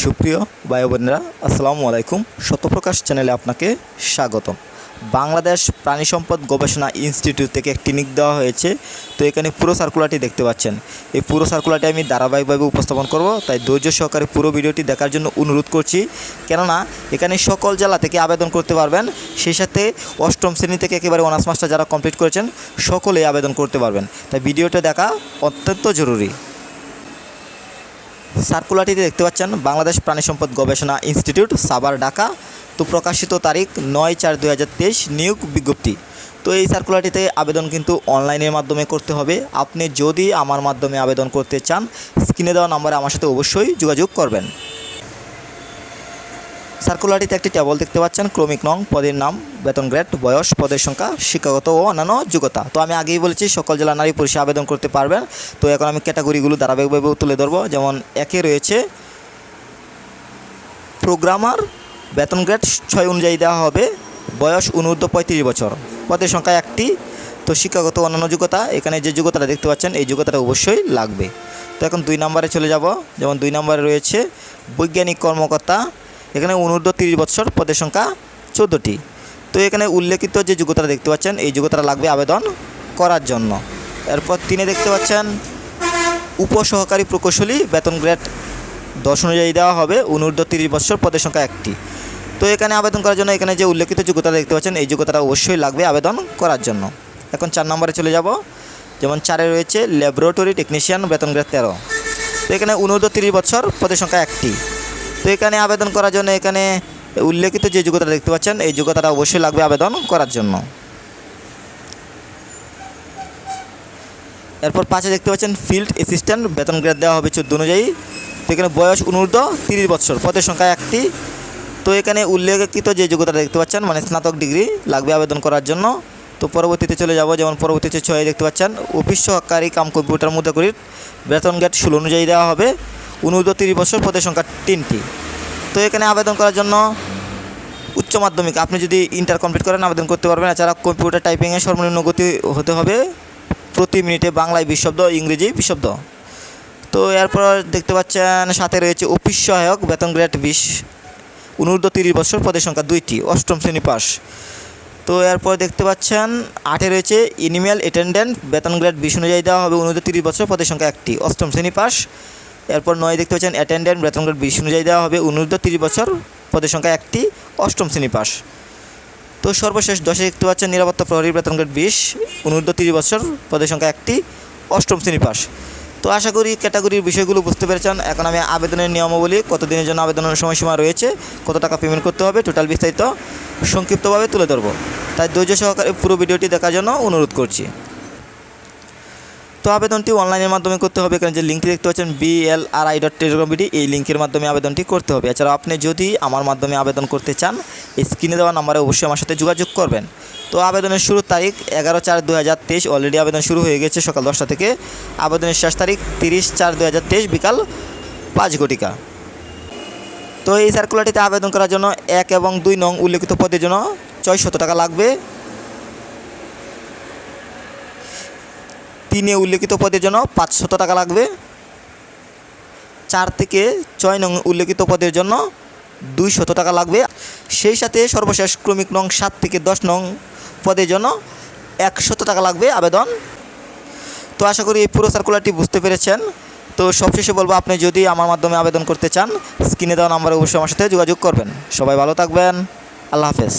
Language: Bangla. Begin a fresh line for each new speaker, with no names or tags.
সুপ্রিয় ভাই বোনেরা আসসালামু আলাইকুম। সত্যপ্রকাশ চ্যানেলে আপনাকে স্বাগতম। বাংলাদেশ প্রাণী সম্পদ গবেষণা ইনস্টিটিউট থেকে একটি নিক দেওয়া হয়েছে। তো এখানে পুরো সার্কুলারটি দেখতে পাচ্ছেন। এই পুরো সার্কুলারটি আমি ধারাবাহিকভাবে উপস্থাপন করব, তাই ধৈর্য সহকারে পুরো ভিডিওটি দেখার জন্য অনুরোধ করছি। কেননা, এখানে সকল জেলা থেকে আবেদন করতে পারবেন, সেই সাথে অষ্টম শ্রেণি থেকে একেবারে অনার্স মাস্টার যারা কমপ্লিট করেছেন, সকলেই আবেদন করতে পারবেন। তাই ভিডিওটা দেখা অত্যন্ত জরুরি। সার্কুলারটিতে দেখতে পাচ্ছেন বাংলাদেশ প্রাণী সম্পদ গবেষণা ইনস্টিটিউট সাবার ঢাকা। তো প্রকাশিত তারিখ নয় চার দু নিয়োগ বিজ্ঞপ্তি। তো এই সার্কুলারটিতে আবেদন কিন্তু অনলাইনের মাধ্যমে করতে হবে। আপনি যদি আমার মাধ্যমে আবেদন করতে চান, স্ক্রিনে দেওয়া নম্বরে আমার সাথে অবশ্যই যোগাযোগ করবেন। সার্কুলারটিতে একটি টেবল দেখতে পাচ্ছেন। ক্রমিক নং পদের নাম, বেতন গ্রেড, বয়স, পদের সংখ্যা, শিক্ষাগত ও অন্যান্য যোগ্যতা। তো আমি আগেই বলেছি, সকল জেলা নারী পুরুষে আবেদন করতে পারবেন। তো এখন আমি ক্যাটাগরিগুলো ধারাবাহিকভাবে তুলে ধরবো। যেমন একে রয়েছে প্রোগ্রামার, বেতন গ্রেড ছয় অনুযায়ী দেওয়া হবে, বয়স অনূর্ধ্ব পঁয়ত্রিশ বছর। পদের সংখ্যা একটি। তো শিক্ষাগত অন্যান্য যোগ্যতা, এখানে যে যোগ্যতাটা দেখতে পাচ্ছেন, এই যোগ্যতাটা অবশ্যই লাগবে। তো এখন দুই নম্বরে চলে যাব। যেমন দুই নম্বরে রয়েছে, বৈজ্ঞানিক কর্মকর্তা এখানে অনূর্ধ্ব তিরিশ বছর পদের সংখ্যা চোদ্দোটি। তো এখানে উল্লেখিত যে যোগ্যতাটা দেখতে পাচ্ছেন, এই যোগ্যতাটা লাগবে আবেদন করার জন্য। এরপর তিনি দেখতে পাচ্ছেন, উপসহকারী প্রকৌশলী বেতন গ্রেড দশ অনুযায়ী দেওয়া হবে, অনূর্ধ্ব তিরিশ বছর পদের সংখ্যা একটি। তো এখানে আবেদন করার জন্য এখানে যে উল্লেখিত যোগ্যতা দেখতে পাচ্ছেন, এই যোগ্যতাটা অবশ্যই লাগবে আবেদন করার জন্য। এখন চার নম্বরে চলে যাব। যেমন চারে রয়েছে, ল্যাবরেটরি টেকনিশিয়ান, বেতন গ্রেড তেরো। তো এখানে অনূর্ধ্ব তিরিশ বছর পদের সংখ্যা একটি। তো এখানে আবেদন করার জন্য এখানে উল্লেখিত যে যোগ্যতা দেখতে পাচ্ছেন, এই যোগ্যতাটা অবশ্যই লাগবে আবেদন করার জন্য। এরপর পাঁচে দেখতে পাচ্ছেন ফিল্ড অ্যাসিস্ট্যান্ট বেতন গ্রেড দেওয়া হবে চোদ্দ অনুযায়ী। তো এখানে বয়স অনূর্ধ্ব তিরিশ বছর, পদের সংখ্যা একটি। তো এখানে উল্লেখিত যে যোগ্যতা দেখতে পাচ্ছেন মানে স্নাতক ডিগ্রি লাগবে আবেদন করার জন্য। তো পরবর্তীতে চলে যাব, যেমন পরবর্তীতে ছয় দেখতে পাচ্ছেন, অফিস সহকারী কাম কম্পিউটার মধ্যে করি বেতন গ্রেড ষোলো অনুযায়ী দেওয়া হবে। অনূর্ধ্ব তিরিশ বছর পদের সংখ্যা তিনটি। তো এখানে আবেদন করার জন্য উচ্চ মাধ্যমিক, আপনি যদি ইন্টার কমপ্লিট করেন, আবেদন করতে পারবেন। এছাড়া কম্পিউটার টাইপিংয়ে সর্বনিম্ন গতি হতে হবে প্রতি মিনিটে বাংলায় বিশ শব্দ ইংরেজি বিশ শব্দ তো এরপর দেখতে পাচ্ছেন, সাথে রয়েছে অফিস সহায়ক, বেতন গ্রেড বিশ। অনূর্ধ্ব তিরিশ বছর পদের সংখ্যা দুইটি, অষ্টম শ্রেণি পাস। তো এরপর দেখতে পাচ্ছেন, আটে রয়েছে ইনিমেল অ্যাটেন্ডেন্ট বেতন গ্রেড বিশ অনুযায়ী দেওয়া হবে। অনূর্ধ্ব তিরিশ বছর পদের সংখ্যা একটি, অষ্টম শ্রেণি পাস। এরপর নয় দেখতে পাচ্ছেন অ্যাটেন্ডেন্ট বেতন গ্রেড বিশ অনুযায়ী দেওয়া হবে। অনূর্ধ্ব তিরিশ বছর, পদের সংখ্যা একটি, অষ্টম শ্রেণি পাস। তো সর্বশেষ দশে দেখতে পাচ্ছেন নিরাপত্তা প্রহরী, বেতন গ্রেড বিশ, অনূর্ধ্ব তিরিশ বছর, পদের সংখ্যা একটি, অষ্টম শ্রেণি পাস। তো আশা করি ক্যাটাগরির বিষয়গুলো বুঝতে পেরেছেন। এখন আমি আবেদনের নিয়মাবলী, কতদিনের জন্য আবেদনের সময়সীমা রয়েছে, কত টাকা পেমেন্ট করতে হবে টোটাল বিস্তারিত সংক্ষিপ্তভাবে তুলে ধরবো। তাই ধৈর্য সহকারে পুরো ভিডিওটি দেখার জন্য অনুরোধ করছি। তো আবেদনটি অনলাইনের মাধ্যমে করতে হবে এখানে যে লিঙ্কটি দেখতে পাচ্ছেন বিএলআরআই ডট বিডি এই লিঙ্কের মাধ্যমে আবেদনটি করতে হবে। এছাড়া আপনি যদি আমার মাধ্যমে আবেদন করতে চান স্ক্রিনে দেওয়া নাম্বারে অবশ্যই আমার সাথে যোগাযোগ করবেন। তো আবেদনের শুরুর তারিখ এগারো চার দু হাজার তেইশ অলরেডি আবেদন শুরু হয়ে গেছে সকাল দশটা থেকে। আবেদনের শেষ তারিখ তিরিশ চার দু হাজার তেইশ, বিকাল পাঁচ ঘটিকা। তো এই সার্কুলারটিতে আবেদন করার জন্য এক এবং দুই নং উল্লেখিত পদের জন্য ছয়শত টাকা লাগবে। তিনে উল্লেখিত পদের জন্য পাঁচশত টাকা লাগবে। চার থেকে ছয় নং উল্লেখিত পদের জন্য দুইশত টাকা লাগবে। সেই সাথে সর্বশেষ ক্রমিক নং সাত থেকে দশ নং পদের জন্য একশত টাকা লাগবে আবেদন। তো আশা করি এই পুরো সার্কুলারটি বুঝতে পেরেছেন। তো সবশেষে বলব, আপনি যদি আমার মাধ্যমে আবেদন করতে চান স্ক্রিনে দেওয়া নাম্বারে অবশ্যই আমার সাথে যোগাযোগ করবেন। সবাই ভালো থাকবেন। আল্লাহ হাফেজ।